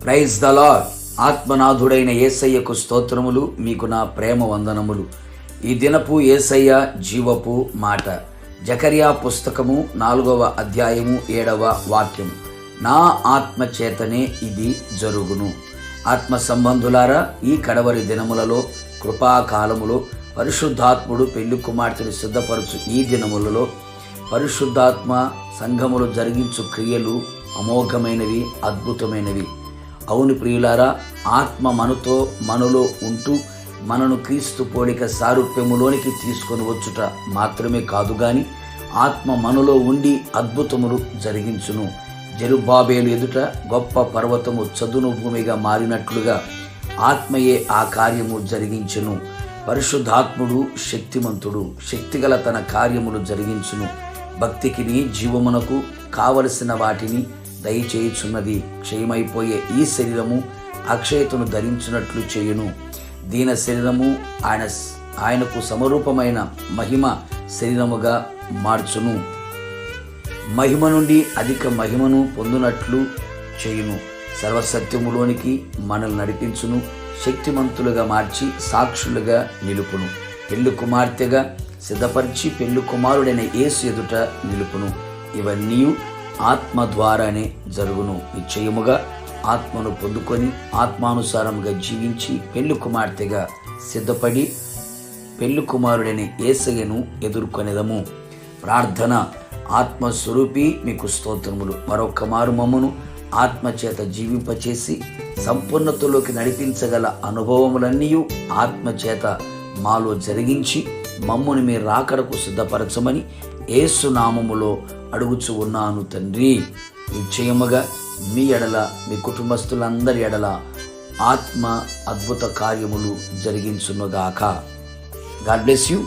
Praise the lord ఆత్మనాథుడైన ఏసయ్యకు స్తోత్రములు మీకు నా ప్రేమ వందనములు. ఈ దినపు ఏసయ్య జీవపు మాట. జకర్యా పుస్తకము నాలుగవ అధ్యాయము ఏడవ వాక్యం నా ఆత్మ చేతనే ఇది జరుగును. ఆత్మ సంబంధులారా ఈ కడవరి దినములలో కృపాకాలములో పరిశుద్ధాత్ముడు పెళ్ళి కుమార్తెను సిద్ధపరచు ఈ దినములలో పరిశుద్ధాత్మ సంఘములు జరిగించు క్రియలు అమోఘమైనవి అద్భుతమైనవి. అవును ప్రియులారా ఆత్మ మనతో మనలో ఉంటూ మనను క్రీస్తు పోలిక సారూప్యములోనికి తీసుకొని వచ్చుట మాత్రమే కాదు గాని ఆత్మ మనలో ఉండి అద్భుతములు జరిగించును. జరుబాబేలు ఎదుట గొప్ప పర్వతము చదును భూమిగా మారినట్లుగా ఆత్మయే ఆ కార్యము జరిగించును. పరిశుద్ధాత్ముడు శక్తిమంతుడు శక్తిగల తన కార్యములు జరిగించును. భక్తికిని జీవమునకు కావలసిన వాటిని దయచేయుచున్నది క్షయమైపోయే ఈ శరీరము అక్షయతను ధరించినట్లు చేయును. దీన శరీరము ఆయన ఆయనకు సమరూపమైన మహిమ శరీరముగా మార్చును. మహిమ నుండి అధిక మహిమను పొందునట్లు చేయును. సర్వసత్యములోనికి మనల్ని నడిపించును. శక్తిమంతులుగా మార్చి సాక్షులుగా నిలుపును. పెళ్ళి కుమార్తెగా సిద్ధపరిచి పెళ్ళి కుమారుడైన యేసు ఎదుట నిలుపును. ఇవన్నీ ఆత్మ ద్వారానే జరుగును. నిశ్చయముగా ఆత్మను పొందుకొని ఆత్మానుసారముగా జీవించి పెళ్ళి కుమార్తెగా సిద్ధపడి పెళ్ళి కుమారుడైన ఏసయ్యను ఎదుర్కొనేదము. ప్రార్థన ఆత్మస్వరూపి మీకు స్తోత్రములు. మరొక మారు మమ్మను ఆత్మచేత జీవింపచేసి సంపూర్ణతలోకి నడిపించగల అనుభవములన్నీ ఆత్మచేత మాలో జరిగించి మమ్ముని మీ రాకడకు సిద్ధపరచమని ఏసునామములో అడుగుచు ఉన్నాను తండ్రి. నిశ్చయముగా మీ ఎడల మీ కుటుంబస్తులందరి ఎడల ఆత్మ అద్భుత కార్యములు జరిగించునుగాక. God bless you.